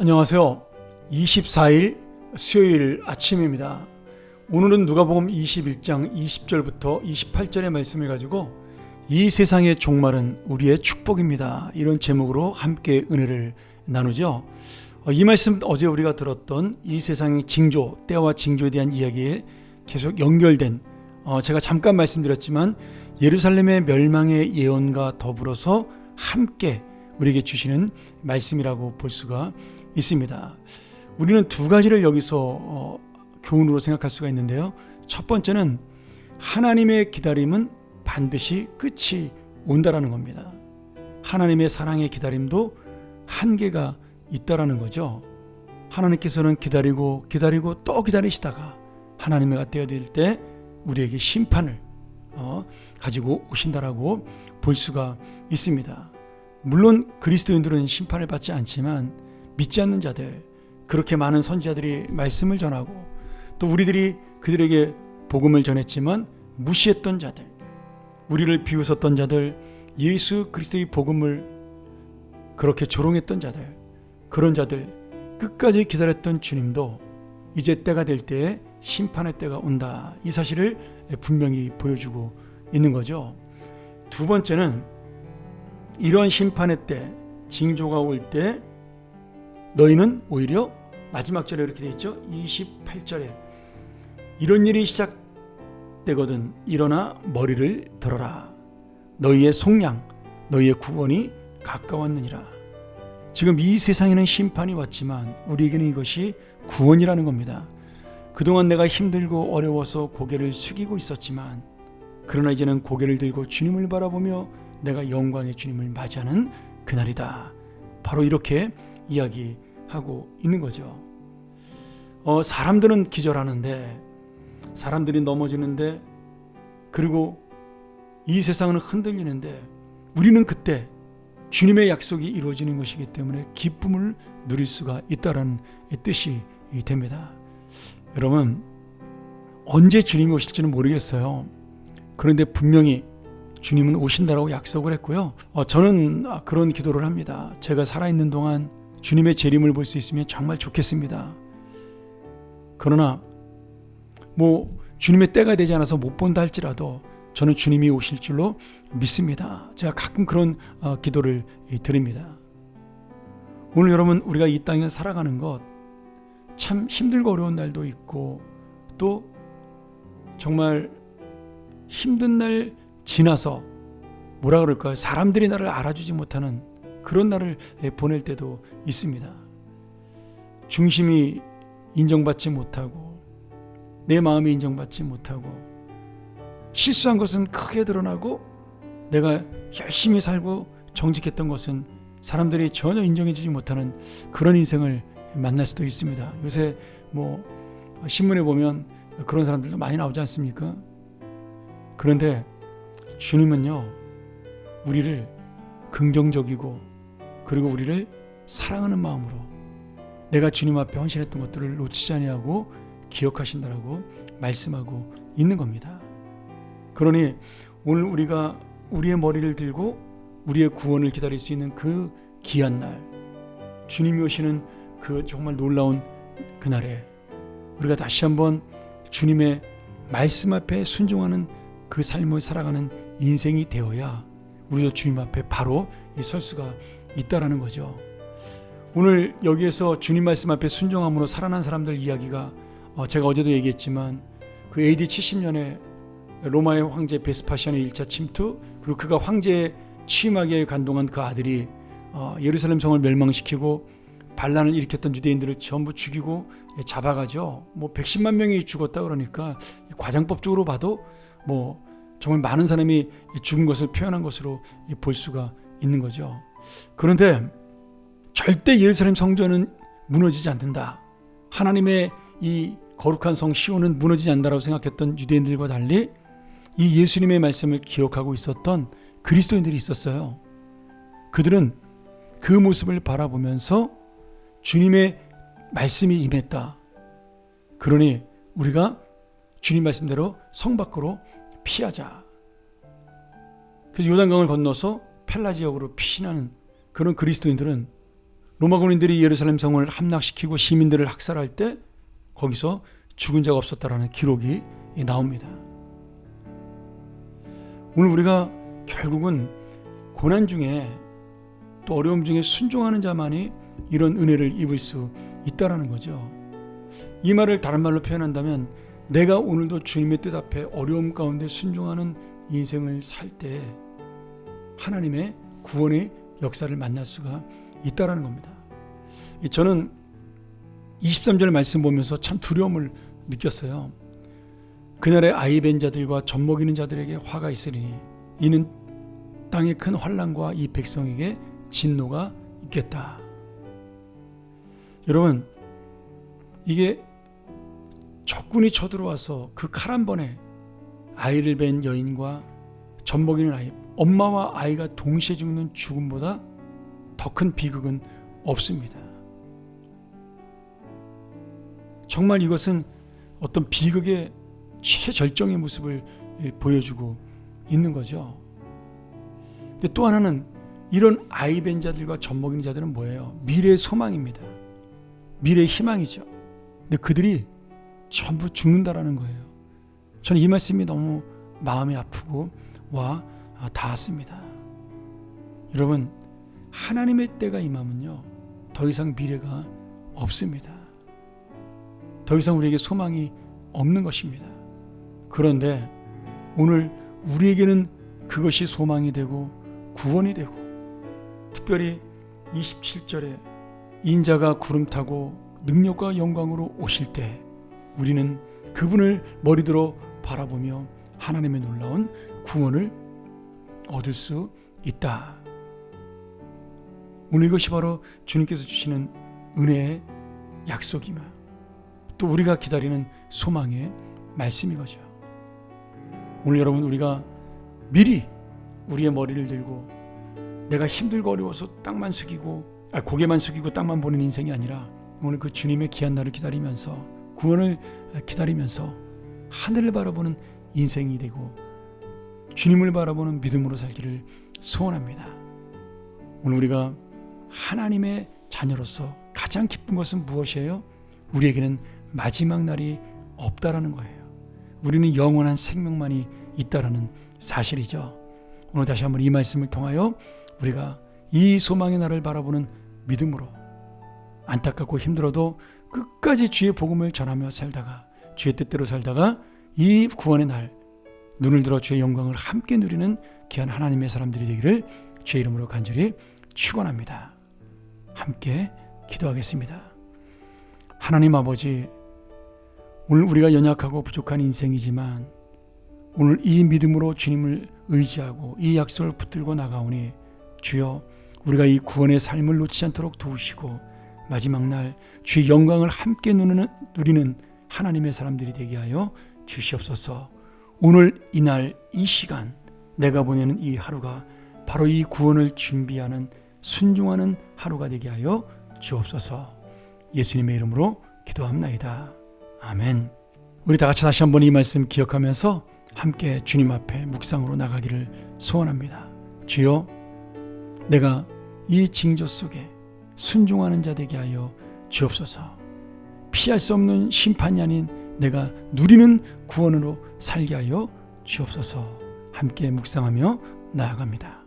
안녕하세요. 24일 수요일 아침입니다. 오늘은 누가복음 21장 20절부터 28절의 말씀을 가지고 이 세상의 종말은 우리의 축복입니다. 이런 제목으로 함께 은혜를 나누죠. 어, 이 말씀 어제 우리가 들었던 이 세상의 징조, 때와 징조에 대한 이야기에 계속 연결된 어, 제가 잠깐 말씀드렸지만 예루살렘의 멸망의 예언과 더불어서 함께 우리에게 주시는 말씀이라고 볼 수가 있습니다. 우리는 두 가지를 여기서 어, 교훈으로 생각할 수가 있는데요. 첫 번째는 하나님의 기다림은 반드시 끝이 온다라는 겁니다. 하나님의 사랑의 기다림도 한계가 있다라는 거죠. 하나님께서는 기다리고 기다리고 또 기다리시다가 하나님의 때가 될때 우리에게 심판을 어, 가지고 오신다라고 볼 수가 있습니다. 물론 그리스도인들은 심판을 받지 않지만 믿지 않는 자들 그렇게 많은 선지자들이 말씀을 전하고 또 우리들이 그들에게 복음을 전했지만 무시했던 자들 우리를 비웃었던 자들 예수 그리스도의 복음을 그렇게 조롱했던 자들 그런 자들 끝까지 기다렸던 주님도 이제 때가 될 때에 심판의 때가 온다 이 사실을 분명히 보여주고 있는 거죠. 두 번째는 이런 심판의 때 징조가 올 때 너희는 오히려 마지막 절에 이렇게 되어 있죠. 28절에 이런 일이 시작되거든 일어나 머리를 들어라. 너희의 속량 너희의 구원이 가까웠느니라. 지금 이 세상에는 심판이 왔지만 우리에게는 이것이 구원이라는 겁니다. 그동안 내가 힘들고 어려워서 고개를 숙이고 있었지만 그러나 이제는 고개를 들고 주님을 바라보며 내가 영광의 주님을 맞이하는 그날이다. 바로 이렇게 이야기하고 있는 거죠. 어, 사람들은 기절하는데, 사람들이 넘어지는데, 그리고 이 세상은 흔들리는데, 우리는 그때 주님의 약속이 이루어지는 것이기 때문에 기쁨을 누릴 수가 있다라는 뜻이 됩니다. 여러분, 언제 주님이 오실지는 모르겠어요. 그런데 분명히 주님은 오신다라고 약속을 했고요. 어, 저는 그런 기도를 합니다. 제가 살아있는 동안 주님의 재림을 볼 수 있으면 정말 좋겠습니다. 그러나 뭐 주님의 때가 되지 않아서 못 본다 할지라도 저는 주님이 오실 줄로 믿습니다. 제가 가끔 그런 어, 기도를 드립니다. 오늘 여러분 우리가 이 땅에 살아가는 것 참 힘들고 어려운 날도 있고 또 정말 힘든 날 지나서 뭐라 그럴까요? 사람들이 나를 알아주지 못하는 그런 날을 보낼 때도 있습니다. 중심이 인정받지 못하고 내 마음이 인정받지 못하고 실수한 것은 크게 드러나고 내가 열심히 살고 정직했던 것은 사람들이 전혀 인정해주지 못하는 그런 인생을 만날 수도 있습니다. 요새 뭐 신문에 보면 그런 사람들도 많이 나오지 않습니까? 그런데 주님은요, 우리를 긍정적이고 그리고 우리를 사랑하는 마음으로 내가 주님 앞에 헌신했던 것들을 놓치지 아니하고 기억하신다라고 말씀하고 있는 겁니다. 그러니 오늘 우리가 우리의 머리를 들고 우리의 구원을 기다릴 수 있는 그 귀한 날, 주님이 오시는 그 정말 놀라운 그날에 우리가 다시 한번 주님의 말씀 앞에 순종하는 그 삶을 살아가는 인생이 되어야 우리도 주님 앞에 바로 설 수가 있다라는 거죠. 오늘 여기에서 주님 말씀 앞에 순종함으로 살아난 사람들 이야기가 어, 제가 어제도 얘기했지만 그 AD 70년에 로마의 황제 베스파시안의 1차 침투 그리고 그가 황제에 취임하기에 간동한 그 아들이 어, 예루살렘 성을 멸망시키고 반란을 일으켰던 유대인들을 전부 죽이고 잡아가죠. 뭐 110만 명이 죽었다 그러니까 과장법적으로 봐도 뭐 정말 많은 사람이 죽은 것을 표현한 것으로 볼 수가 있는 거죠. 그런데 절대 예루살렘 성전은 무너지지 않는다. 하나님의 이 거룩한 성 시온은 무너지지 않는다고 생각했던 유대인들과 달리 이 예수님의 말씀을 기억하고 있었던 그리스도인들이 있었어요. 그들은 그 모습을 바라보면서 주님의 말씀이 임했다. 그러니 우리가 주님 말씀대로 성 밖으로 피하자. 그래서 요단강을 건너서 펠라 지역으로 피신하는 그런 그리스도인들은 로마 군인들이 예루살렘 성을 함락시키고 시민들을 학살할 때 거기서 죽은 자가 없었다라는 기록이 나옵니다. 오늘 우리가 결국은 고난 중에 또 어려움 중에 순종하는 자만이 이런 은혜를 입을 수 있다라는 거죠. 이 말을 다른 말로 표현한다면 내가 오늘도 주님의 뜻 앞에 어려움 가운데 순종하는 인생을 살 때 하나님의 구원의 역사를 만날 수가 있다라는 겁니다. 저는 23절 말씀 보면서 참 두려움을 느꼈어요. 그날의 아이벤 자들과 젖먹이는 자들에게 화가 있으리니 이는 땅의 큰 환란과 이 백성에게 진노가 있겠다. 여러분 이게 적군이 쳐들어와서 그 칼 한 번에 아이를 뵌 여인과 젖먹이는 아이, 엄마와 아이가 동시에 죽는 죽음보다 더 큰 비극은 없습니다. 정말 이것은 어떤 비극의 최절정의 모습을 보여주고 있는 거죠. 근데 또 하나는 이런 아이벤 자들과 젖먹이는 자들은 뭐예요? 미래의 소망입니다. 미래의 희망이죠. 근데 그들이 전부 죽는다라는 거예요. 저는 이 말씀이 너무 마음이 아프고 와 닿았습니다. 여러분 하나님의 때가 임하면요 더 이상 미래가 없습니다. 더 이상 우리에게 소망이 없는 것입니다. 그런데 오늘 우리에게는 그것이 소망이 되고 구원이 되고 특별히 27절에 인자가 구름 타고 능력과 영광으로 오실 때 우리는 그분을 머리들어 바라보며 하나님의 놀라운 구원을 얻을 수 있다. 오늘 이것이 바로 주님께서 주시는 은혜의 약속이며 또 우리가 기다리는 소망의 말씀이거죠. 오늘 여러분 우리가 미리 우리의 머리를 들고 내가 힘들고 어려워서 땅만 숙이고 아, 고개만 숙이고 땅만 보는 인생이 아니라 오늘 그 주님의 귀한 날을 기다리면서 구원을 기다리면서 하늘을 바라보는 인생이 되고 주님을 바라보는 믿음으로 살기를 소원합니다. 오늘 우리가 하나님의 자녀로서 가장 기쁜 것은 무엇이에요? 우리에게는 마지막 날이 없다라는 거예요. 우리는 영원한 생명만이 있다라는 사실이죠. 오늘 다시 한번 이 말씀을 통하여 우리가 이 소망의 날을 바라보는 믿음으로 안타깝고 힘들어도 끝까지 주의 복음을 전하며 살다가 주의 뜻대로 살다가 이 구원의 날 눈을 들어 주의 영광을 함께 누리는 귀한 하나님의 사람들이 되기를 주의 이름으로 간절히 축원합니다. 함께 기도하겠습니다. 하나님 아버지 오늘 우리가 연약하고 부족한 인생이지만 오늘 이 믿음으로 주님을 의지하고 이 약속을 붙들고 나가오니 주여 우리가 이 구원의 삶을 놓치지 않도록 도우시고 마지막 날 주의 영광을 함께 누리는 하나님의 사람들이 되게 하여 주시옵소서. 오늘 이날 이 시간 내가 보내는 이 하루가 바로 이 구원을 준비하는 순종하는 하루가 되게 하여 주옵소서. 예수님의 이름으로 기도합나이다. 아멘. 우리 다 같이 다시 한번 이 말씀 기억하면서 함께 주님 앞에 묵상으로 나가기를 소원합니다. 주여, 내가 이 징조 속에 순종하는 자 되게 하여 주옵소서. 피할 수 없는 심판이 아닌 내가 누리는 구원으로 살게 하여 주옵소서. 함께 묵상하며 나아갑니다.